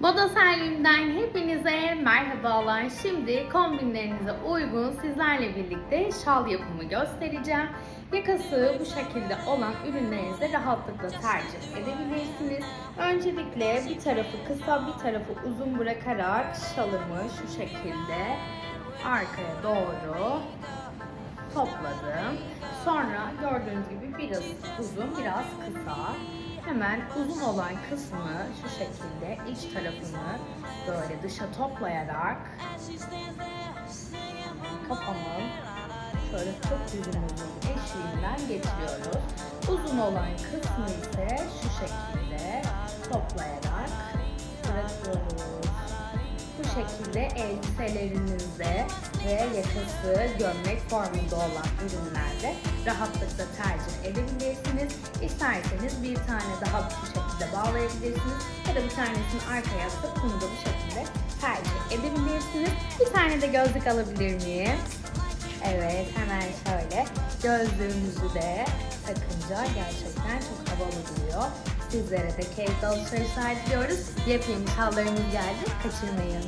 Moda Serlim'den hepinize merhabalar. Şimdi kombinlerinize uygun sizlerle birlikte şal yapımı göstereceğim. Yakası bu şekilde olan ürünlerinizi rahatlıkla tercih edebilirsiniz. Öncelikle bir tarafı kısa bir tarafı uzun bırakarak şalımı şu şekilde arkaya doğru topladım. Sonra gördüğünüz gibi biraz uzun, biraz kısa. Hemen uzun olan kısmı şu şekilde iç tarafını böyle dışa toplayarak kafamın şöyle çok uzun eşiğinden geçiriyoruz. Uzun olan kısmı ise şu şekilde toplayarak bırakıyoruz. Bu şekilde elbiselerinizde ve yakası gömlek formunda olan ürünlerde rahatlıkla tercih edebilirsiniz. İsterseniz bir tane daha bu şekilde bağlayabilirsiniz ya da bir tanesini arkaya atıp bunu da bu şekilde tercih edebilirsiniz. Bir tane de gözlük alabilir miyim? Evet hemen şöyle gözlüğümüzü de takınca gerçekten çok havalı duruyor. Sizlere de keyifli alışverişler diliyoruz. Yepyeni şallarımız geldi. Kaçırmayın.